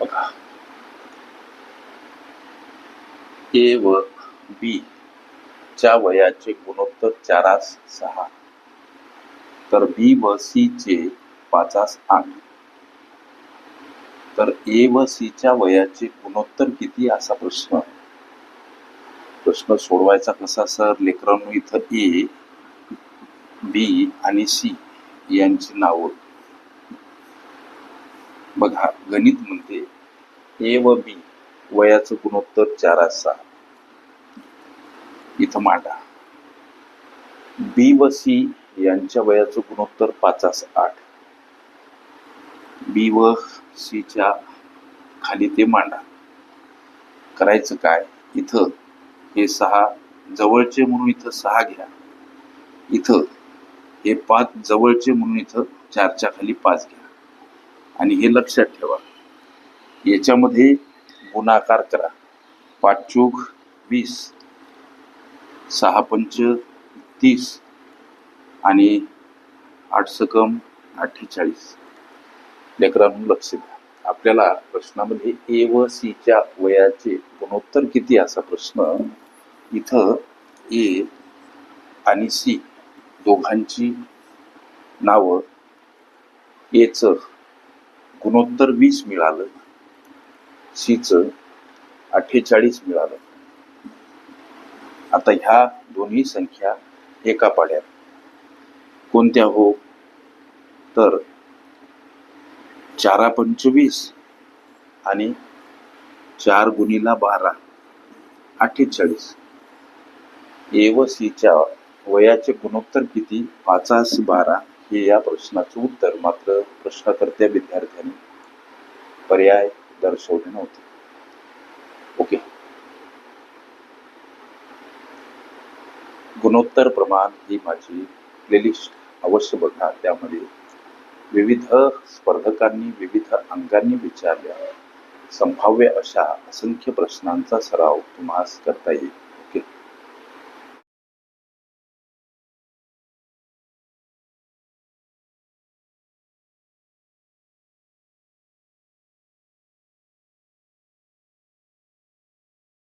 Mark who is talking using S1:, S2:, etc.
S1: बघा. ए व बी च्या वयाचे गुणोत्तर चारास सहा. तर बी व सी चे पाचास आठ. तर ए व सी च्या वयाचे गुणोत्तर किती असा प्रश्न. प्रश्न सोडवायचा कसा सर? लेकरांनो इथं ए बी आणि सी यांची नावं बघा गणित म्हणते ए व बी वयाचं गुणोत्तर चार सहा. इथं मांडा. बी व सी यांच्या वयाचं गुणोत्तर पाचास आठ बी व सीच्या खाली ते मांडा. करायचं काय? इथं हे सहा जवळचे म्हणून इथं सहा घ्या. इथं हे पाच जवळचे म्हणून इथं चारच्या खाली पाच घ्या. आणि हे लक्षात ठेवा. याच्यामध्ये गुणाकार करा. पाच चोख वीस सहा पंच तीस आणि आठ सकम अठ्ठेचाळीस. लेकरांना लक्ष द्या. आपल्याला प्रश्नामध्ये ए व सीच्या वयाचे गुणोत्तर किती असा प्रश्न? इथं ए आणि सी दोघांची नावं एचं गुणोत्तर वीस मिळालं. सीच अठ्ठेचाळीस मिळालं. आता ह्या दोन्ही संख्या एका पाड्यात. कोणत्या हो? तर चारा पंचवीस आणि चार गुणीला बारा अठ्ठेचाळीस. ए व सीच्या वयाचे गुणोत्तर किती? पाचास बारा. की या प्रश्नाचं उत्तर मात्र प्रश्नकर्त्या विद्यार्थ्यांनी पर्याय दर्शवले नव्हते. ओके. गुणोत्तर प्रमाण ही माझी प्लेलिस्ट अवश्य बघा. त्यामध्ये विविध स्पर्धकांनी विविध अंगांनी विचारल्या. संभाव्य अशा असंख्य प्रश्नांचा सराव तुम्हास करता येईल.